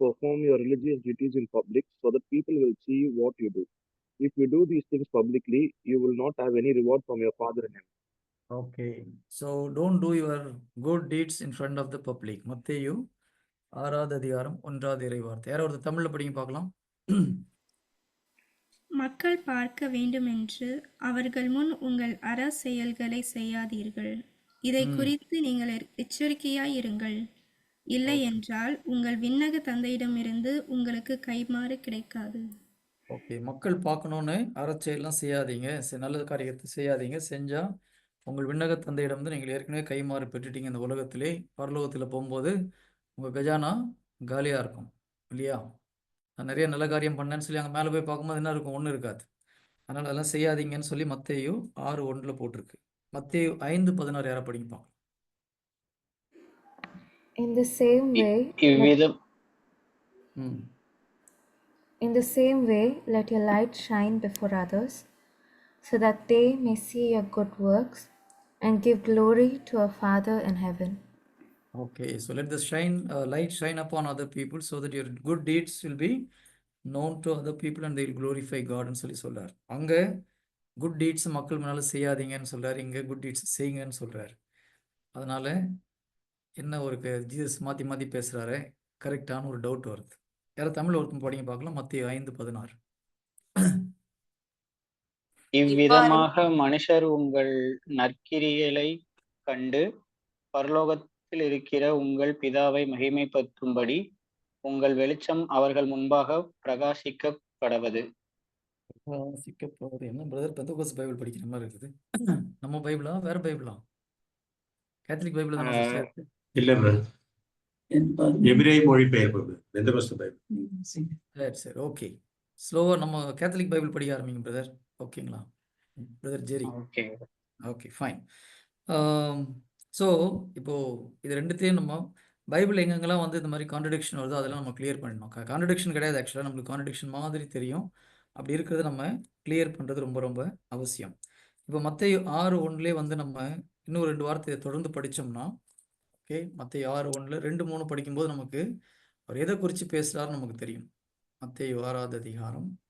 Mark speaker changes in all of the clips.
Speaker 1: perform your religious duties in public so that people will see what you do. If you do these things publicly, you will not have any reward from your Father in heaven.
Speaker 2: Okay so don't do your good deeds in front of the public மத்தேயு ஆறாவது அதிகாரம் ஒன்றாவது இறைவார்த்தை யாரோ ஒருத்தர் தமிழில் படிங்க பார்க்கலாம்
Speaker 3: மக்கள் பார்க்க வேண்டுமென்று அவர்கள் முன் உங்கள் அற செயல்களை செய்யாதீர்கள் இதை. குறித்து நீங்கள் எ- எச்சரிக்கையாயிருங்கள் இல்லை என்றால் உங்கள் விண்ணக தந்தையிடமிருந்து உங்களுக்கு கைமாறு கிடைக்காது.
Speaker 2: ஓகே மக்கள் பார்க்கணுன்னு அறச்செயலாம் செய்யாதீங்க. நல்ல காரியத்தை செய்யாதீங்க. செஞ்சால் உங்கள் விண்ணக தந்தையிடம் வந்து நீங்கள் ஏற்கனவே கைமாறு பெற்றுட்டீங்க இந்த உலகத்திலே. பரலோகத்தில் போகும்போது உங்கள் கஜானா காலியாக இருக்கும் இல்லையா? நான் நிறைய நல்ல காரியம் பண்ணேன்னு சொல்லி அங்கே மேலே போய் பார்க்கும்போது என்ன இருக்கும்? ஒன்றும் இருக்காது. அதனால் அதெல்லாம் செய்யாதீங்கன்னு சொல்லி மத்தேயு ஆறு ஒன்றில் போட்டிருக்கு. மத்தேயு ஐந்து பதினாறு யாரை படிப்பாங்க.
Speaker 4: In the same way,
Speaker 5: இவ்விதம்
Speaker 4: in the same way, let your light shine before others, so that they may see your good works and give glory to our Father in heaven.
Speaker 2: Okay, so let the shine uh, light shine upon other people so that your good deeds will be known to other people and they will glorify God ன்னு சொல்லி சொல்றார் அங்க good deeds மக்கள் முன்னால செய்யாதீங்கன்னு சொல்றாரு இங்க good deeds செய்யுங்கன்னு சொல்றாரு அதனால என்ன ஒரு ஜீசஸ் மாத்தி மாத்தி பேசுறாரு? கரெக்டான ஒரு டவுட் வருது. யாரும் தமிழ் ஒருத்தன் படிங்க பார்க்கலாம். மத்திய ஐந்து பதினாறு.
Speaker 5: இவ்விதமாக மனுஷர் உங்கள் நற்கிரிகளை கண்டு பரலோகத்தில் இருக்கிற உங்கள் பிதாவை மகிமைப்படுத்தும்படி உங்கள் வெளிச்சம் அவர்கள் முன்பாக பிரகாசிக்க கடவது
Speaker 2: வாசிக்க போறது என்ன பிரதர் பெந்தகோஸ் பைபிள் படிக்கிற மாதிரி இருக்குது. நம்ம பைபிளா? வேற பைபிளா? கேத்தலிக் பைபிள்
Speaker 6: இல்ல பிரதர் எபிரே மொழிபெயர்ப்பு பெந்தகோஸ்து பைபிள்
Speaker 2: சரி சரி ஓகே ஸ்லோவாக நம்ம கேத்தலிக் பைபிள் படிக்க ஆரம்பிங்க பிரதர் ஓகேங்களா brother Jerry
Speaker 5: okay
Speaker 2: okay fine so இப்போ இது ரெண்டுத்தையும் நம்ம பைபிள் எங்கெங்கெல்லாம் வந்து இந்த மாதிரி கான்ட்ரடிக்ஷன் வருதோ அதெல்லாம் நம்ம கிளியர் பண்ணணும் கான்ட்ரடிக்ஷன் கிடையாது ஆக்சுவலாக நம்மளுக்கு கான்ட்ரடிக்ஷன் மாதிரி தெரியும் அப்படி இருக்கிறத நம்ம கிளியர் பண்ணுறது ரொம்ப ரொம்ப அவசியம் இப்போ மற்ற ஆறு ஒன்றுலேயே வந்து நம்ம இன்னும் ரெண்டு வார்த்தையை தொடர்ந்து படித்தோம்னா ஓகே மற்ற ஆறு ஒன்றில் ரெண்டு மூணு படிக்கும்போது நமக்கு அவர் எதை குறித்து பேசுகிறாரு நமக்கு தெரியும். மத்தேயு ஆறாவது அதிகாரம்.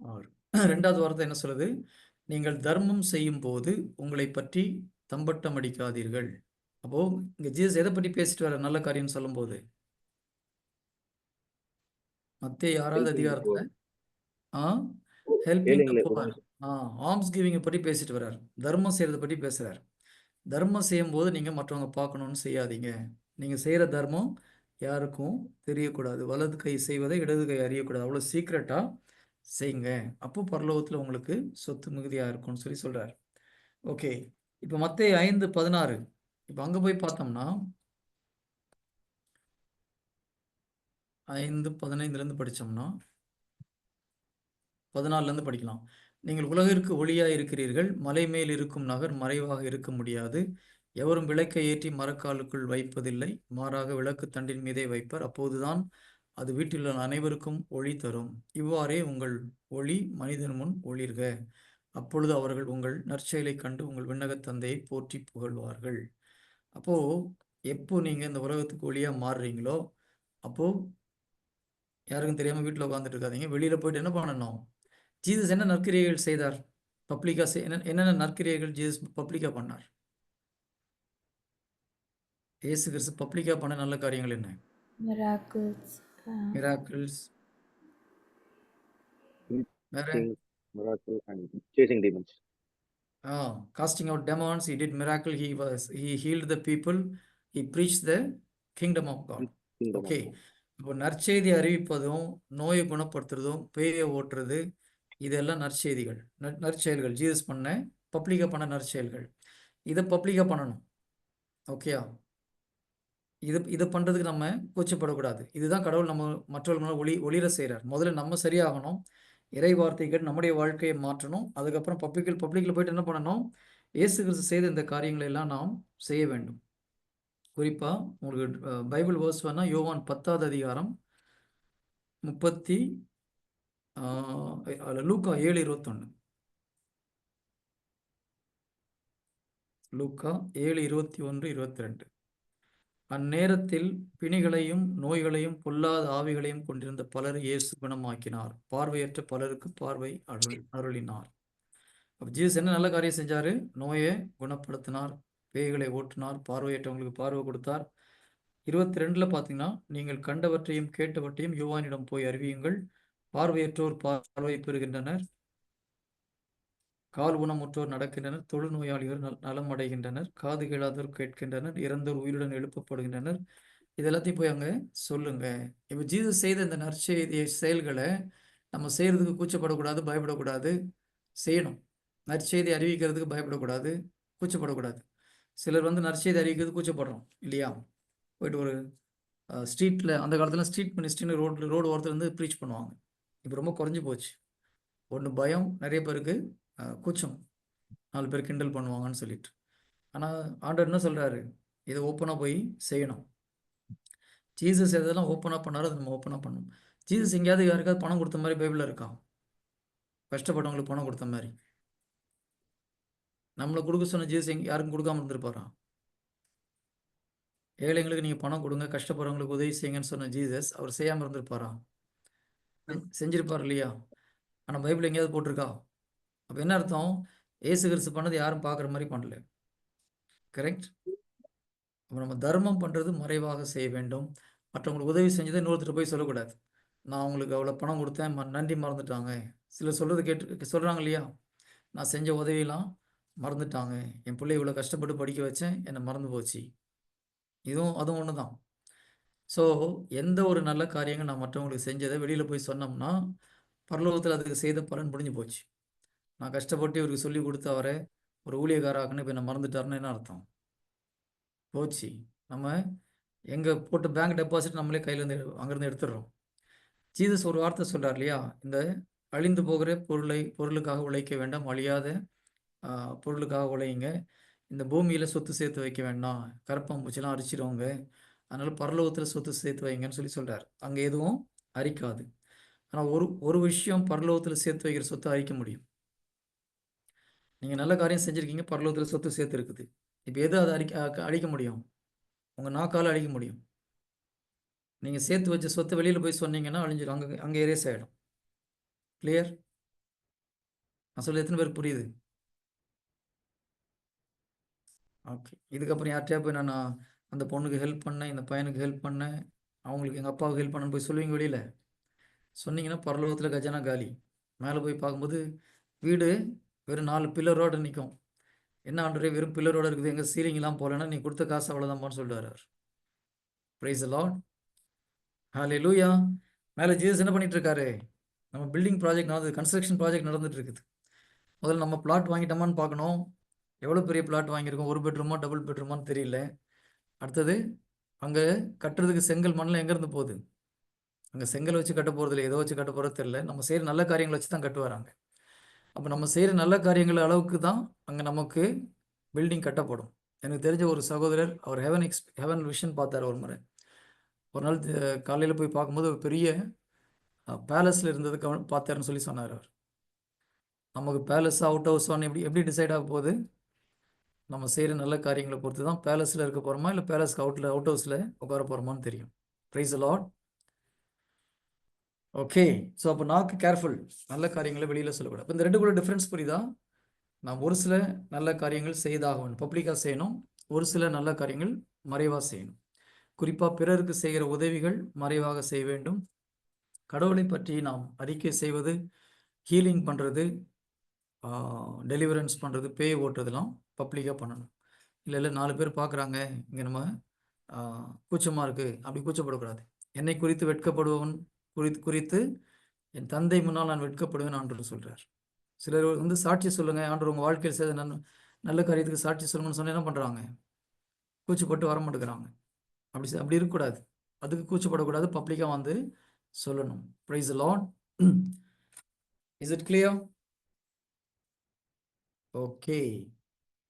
Speaker 2: ஆறு. ரெண்டாவது வார்த்தை என்ன சொல்லுது? நீங்கள் தர்மம் செய்யும் போது உங்களை பற்றி தம்பட்டம் அடிக்காதீர்கள். அப்போ இங்க ஜீசஸ் எதை பற்றி பேசிட்டு வர நல்ல காரியம் சொல்லும்போது. மத்தேயு ஆறாவது அதிகாரத்துல
Speaker 1: poor.
Speaker 2: ஆ? ஹெல்பிங் ஆ ஆர்ம்ஸ் கிவிங்கை பற்றி பேசிட்டு வர்றார். தர்மம் செய்கிறத பற்றி பேசுகிறார் தர்மம் செய்யும்போது நீங்கள் மற்றவங்க பார்க்கணும்னு செய்யாதீங்க. நீங்கள் செய்கிற தர்மம் யாருக்கும் தெரியக்கூடாது. வலது கை செய்வதை இடது கை அறியக்கூடாது. அவ்வளோ சீக்ரெட்டாக செய்யுங்க. அப்போ பரலோகத்தில் உங்களுக்கு சொத்து மிகுதியாக இருக்கும்னு சொல்லி சொல்கிறார் ஓகே. இப்போ மற்ற ஐந்து பதினாறு. இப்போ அங்கே போய் பார்த்தோம்னா ஐந்து பதினைந்துலேருந்து படித்தோம்னா பதினாலுலேருந்து படிக்கலாம். நீங்கள் உலகிற்கு ஒளியாக இருக்கிறீர்கள் மலை மேல் இருக்கும் நகர் மறைவாக இருக்க முடியாது. எவரும் விளக்கை ஏற்றி மரக்காலுக்குள் வைப்பதில்லை மாறாக விளக்கு தண்டின் மீதே வைப்பர். அப்போதுதான் அது வீட்டில் உள்ள அனைவருக்கும் ஒளி தரும். இவ்வாறே உங்கள் ஒளி மனிதன் முன் ஒளிர்க. அப்பொழுது அவர்கள் உங்கள் நற்செயலை கண்டு உங்கள் விண்ணகத் தந்தையை போற்றி புகழ்வார்கள். அப்போ எப்போ நீங்கள் இந்த உலகத்துக்கு ஒளியாக மாறுறீங்களோ அப்போ யாருக்கும் தெரியாமல் வீட்டில் உட்காந்துட்டு இருக்காதீங்க. வெளியில் போயிட்டு என்ன பண்ணணும்? ஜீசஸ் என்ன நற்கிரியைகள் செய்தார் பப்ளிக்கா செய் என்ன என்னென்ன நற்கிரியைகள் ஜீசஸ் பப்ளிக்கா பண்ணார் இயேசு கிறிஸ்து பப்ளிக்கா பண்ண நல்ல காரியங்கள் என்ன
Speaker 4: Miracles. Uh,
Speaker 2: miracles
Speaker 1: Thing, miracle and chasing demons.
Speaker 2: Ah casting out demons he did miracle he was he healed the people he preached the kingdom of God
Speaker 1: Kingdom of
Speaker 2: okay
Speaker 1: God.
Speaker 2: இப்போ நற்செய்தி அறிவிப்பதும் நோயை குணப்படுத்துறதும் பேயை ஓட்டுறது இதெல்லாம் நற்செய்திகள். நற்செயல்கள். Jesus பண்ண பப்ளிக்கா பண்ண நற்செயல்கள். இதை பப்ளிக்காக பண்ணணும். ஓகேயா இது இதை பண்ணுறதுக்கு நம்ம கூச்சப்படக்கூடாது. இதுதான் கடவுள் நம்ம மற்றவர்கள் ஒளி ஒளிர செய்கிறார் முதல்ல நம்ம சரியாகணும். இறை வார்த்தைகள் நம்முடைய வாழ்க்கையை மாற்றணும். அதுக்கப்புறம் பப்ளிக்கில் பப்ளிக்கில் போயிட்டு என்ன பண்ணணும்? இயேசு கிறிஸ்து செய்த இந்த காரியங்களை எல்லாம் நாம் செய்ய வேண்டும். குறிப்பாக உங்களுக்கு பைபிள் வேர்ஸ் வேணால் யோவான் பத்தாவது அதிகாரம் முப்பத்தி லூக்கா ஏழு இருபத்தொன்று லூக்கா ஏழு இருபத்தி ஒன்று இருபத்தி ரெண்டு. அந்நேரத்தில் பிணிகளையும் நோய்களையும் பொல்லாத ஆவிகளையும் கொண்டிருந்த பலர் இயேசு குணமாக்கினார். பார்வையற்ற பலருக்கு பார்வை அருள் அருளினார். அப்போ ஜீசஸ் என்ன நல்ல காரியம் செஞ்சாரு? நோயை குணப்படுத்தினார் பேய்களை ஓட்டினார் பார்வையற்றவங்களுக்கு பார்வை கொடுத்தார். இருபத்தி ரெண்டுல பார்த்தீங்கன்னா நீங்கள் கண்டவற்றையும் கேட்டவற்றையும் யுவானிடம் போய் அறிவியுங்கள். பார்வையற்றோர் பார்வை பெறுகின்றனர். கால் ஊனமுற்றோர் நடக்கின்றனர். தொழுநோயாளிகள் நல் நலம் அடைகின்றனர் காது கேளாதோர் கேட்கின்றனர். இறந்தோர் உயிருடன் எழுப்பப்படுகின்றனர். இது எல்லாத்தையும் போய் அங்கே சொல்லுங்க. இப்போ ஜீசஸ் செய்த இந்த நற்செய்திய செயல்களை நம்ம செய்யறதுக்கு கூச்சப்படக்கூடாது பயப்படக்கூடாது. செய்யணும். நற்செய்தி அறிவிக்கிறதுக்கு பயப்படக்கூடாது கூச்சப்படக்கூடாது. சிலர் வந்து நற்செய்தி அறிவிக்கிறது கூச்சப்படுறோம் இல்லையா? போயிட்டு ஒரு ஸ்ட்ரீட்டில் அந்த காலத்தில் ஸ்ட்ரீட் மினிஸ்ட்ரின்னு ரோட்டில் ரோடு ஓரத்தில் வந்து ப்ரீச் பண்ணுவாங்க. இப்போ ரொம்ப குறைஞ்சி போச்சு. ஒன்று பயம் நிறைய பேருக்கு கூச்சம். நாலு பேர் கிண்டல் பண்ணுவாங்கன்னு சொல்லிட்டு. ஆனால் ஆண்டர் என்ன சொல்கிறாரு இதை ஓப்பனாக போய் செய்யணும். ஜீசஸ் எதெல்லாம் ஓப்பனாக பண்ணாரோ அதை நம்ம ஓப்பனாக பண்ணணும். ஜீசஸ் எங்கேயாவது யாருக்காவது பணம் கொடுத்த மாதிரி பைபிளில் இருக்கா? கஷ்டப்பட்டவங்களுக்கு பணம் கொடுத்த மாதிரி. நம்மளை கொடுக்க சொன்ன ஜீசஸ் எங்க யாருக்கும் கொடுக்காம இருந்திருப்பாரா? ஏழைங்களுக்கு நீங்கள் பணம் கொடுங்க கஷ்டப்படுறவங்களுக்கு உதவி செய்யுங்கன்னு சொன்ன ஜீசஸ் அவர் செய்யாமல் இருந்திருப்பாரா? செஞ்சிருப்பார் இல்லையா? ஆனால் பைபிள் எங்கேயாவது போட்டிருக்கா? அப்போ என்ன அர்த்தம்? ஏசு கிறிஸ்து பண்ணது யாரும் பார்க்குற மாதிரி பண்ணல. கரெக்ட்? அப்போ நம்ம தர்மம் பண்ணுறது மறைவாக செய்ய வேண்டும். மற்றவங்களுக்கு உதவி செஞ்சதை இன்னொருத்தர் போய் சொல்லக்கூடாது. நான் அவங்களுக்கு அவ்வளோ பணம் கொடுத்தேன் ம- நன்றி மறந்துட்டாங்க. சிலர் சொல்கிறது கேட்டு சொல்கிறாங்க இல்லையா? நான் செஞ்ச உதவியெல்லாம் மறந்துட்டாங்க. என் பிள்ளை இவ்வளோ கஷ்டப்பட்டு படிக்க வச்சேன் என்னை மறந்து போச்சு. இதுவும் அதுவும் ஒன்று தான் ஸோ எந்த ஒரு நல்ல காரியங்கள் நான் மற்றவங்களுக்கு செஞ்சதை வெளியில் போய் சொன்னோம்னா பரலோகத்தில் அதுக்கு செய்த பலன் முடிஞ்சு போச்சு. நான் கஷ்டப்பட்டு இவருக்கு சொல்லி கொடுத்து அவரை ஒரு ஊழியக்காராக்குன்னு இப்போ நான் மறந்துட்டாருன்னு என்ன அர்த்தம்? போச்சு. நம்ம எங்கே போட்டு பேங்க் டெபாசிட் நம்மளே கையிலேருந்து அங்கேருந்து எடுத்துடுறோம். ஜீசஸ் ஒரு வார்த்தை சொல்கிறார் இல்லையா? இந்த அழிந்து போகிற பொருளை பொருளுக்காக உழைக்க வேண்டாம் அழியாத பொருளுக்காக உழையுங்க. இந்த பூமியில் சொத்து சேர்த்து வைக்க வேண்டாம். கரப்பாம்பூச்சிலாம் அரிச்சிடுவோங்க அதனால பரலோகத்தில் சொத்து சேர்த்து வைங்கன்னு சொல்லி சொல்கிறார் அங்கே எதுவும் அரிக்காது. ஆனால் ஒரு ஒரு விஷயம் பரலோகத்தில் சேர்த்து வைக்கிற சொத்தை அழிக்க முடியும். நீங்கள் நல்ல காரியம் செஞ்சுருக்கீங்க பரலோகத்தில் சொத்து சேர்த்து இருக்குது. இப்போ எது அதை அரிக்க அழிக்க முடியும்? உங்கள் நாக்கால் அழிக்க முடியும். நீங்கள் சேர்த்து வச்ச சொத்தை வெளியில் போய் சொன்னீங்கன்னா அழிஞ்சிடும் அங்கே அங்கே எரேஸ் ஆகிடும் கிளியர் நான் சொல்ல எத்தனை பேருக்கு புரியுது? ஓகே இதுக்கப்புறம் யார்கிட்டயா போய் நான் அந்த பொண்ணுக்கு ஹெல்ப் பண்ணேன் இந்த பையனுக்கு ஹெல்ப் பண்ணேன் அவங்களுக்கு எங்கள் அப்பாவுக்கு ஹெல்ப் பண்ணேன்னு போய் சொல்லுவீங்க வெளியில். சொன்னீங்கன்னா பரலோகத்தில் கஜானா காலி. மேலே போய் பார்க்கும்போது வீடு வெறும் நாலு பில்லரோடு நிற்கும் என்ன ஆண்டரே வெறும் பில்லரோடு இருக்குது எங்கள் சீலிங்லாம் போகலன்னா நீ கொடுத்த காசு அவ்வளோதான்ப்பான்னு சொல்லிட்டு அவர். ப்ரைஸ் லார்ட் ஹாலே லூயா மேலே ஜீசஸ் என்ன பண்ணிட்டு இருக்காரு நம்ம பில்டிங் ப்ராஜெக்ட் நடந்தது கன்ஸ்ட்ரக்ஷன் ப்ராஜெக்ட் நடந்துட்டு இருக்குது முதல்ல நம்ம பிளாட் வாங்கிட்டோமான்னு பார்க்கணும். எவ்வளோ பெரிய பிளாட் வாங்கியிருக்கோம்? ஒரு பெட்ரூமா டபுள் பெட்ரூமான்னு தெரியல. அடுத்தது அங்கே கட்டுறதுக்கு செங்கல் மண்ணில் எங்கேருந்து போகுது? அங்கே செங்கல் வச்சு கட்ட போகிறது இல்லை ஏதோ வச்சு கட்ட போகிறது தெரியல. நம்ம செய்கிற நல்ல காரியங்களை வச்சு தான் கட்டுவாராங்க. அப்போ நம்ம செய்கிற நல்ல காரியங்கள் அளவுக்கு தான் அங்கே நமக்கு பில்டிங் கட்டப்படும். எனக்கு தெரிஞ்ச ஒரு சகோதரர் அவர் ஹெவன் எக்ஸ் ஹெவன் விஷன் பார்த்தார் ஒரு முறை. ஒரு நாள் காலையில் போய் பார்க்கும்போது ஒரு பெரிய பேலஸில் இருந்தது பார்த்தாருன்னு சொல்லி சொன்னார் அவர். நமக்கு பேலஸ் அவுட் ஹவுஸ் ஒன்று எப்படி எப்படி டிசைட் ஆக போகுது? நம்ம செய்கிற நல்ல காரியங்களை பொறுத்து தான் பேலஸில் இருக்க போகிறோமா இல்லை பேலஸ்க்கு அவுட்டில் அவுட் ஹவுஸில் உட்கார போகிறோமான்னு தெரியும். ப்ரைஸ் லாட் ஓகே ஸோ அப்போ நாக்கு கேர்ஃபுல் நல்ல காரியங்களை வெளியில் சொல்லக்கூடாது. அப்ப இந்த ரெண்டு கூட டிஃப்ரென்ஸ் புரியுதா? நாம் ஒரு சில நல்ல காரியங்கள் செய்தாக வேணும் பப்ளிக்காக செய்யணும். ஒரு சில நல்ல காரியங்கள் மறைவாக செய்யணும். குறிப்பாக பிறருக்கு செய்கிற உதவிகள் மறைவாக செய்ய வேண்டும். கடவுளை பற்றி நாம் அறிக்கை செய்வது ஹீலிங் பண்ணுறது டெலிவரன்ஸ் பண்ணுறது பேய் ஓட்டுறதெல்லாம் பப்ளிக்காக பண்ணணும். இல்லை இல்லை நாலு பேர் பார்க்குறாங்க இங்கே நம்ம கூச்சமாக இருக்குது அப்படி கூச்சப்படக்கூடாது. என்னை குறித்து வெட்கப்படுபவன் குறித்து குறித்து என் தந்தை முன்னால் நான் வெட்கப்படுவேன் ஆண்டவர் சொல்கிறார் சிலர் வந்து சாட்சி சொல்லுங்கள் ஆண்டவர் உங்கள் வாழ்க்கையில் செய்த நன் நல்ல காரியத்துக்கு சாட்சி சொல்லுங்கன்னு சொன்னால் என்ன பண்ணுறாங்க கூச்சப்பட்டு வர மாட்டேங்கிறாங்க அப்படி அப்படி இருக்கக்கூடாது. அதுக்கு கூச்சப்படக்கூடாது பப்ளிக்காக வந்து சொல்லணும். Praise lord is it clear okay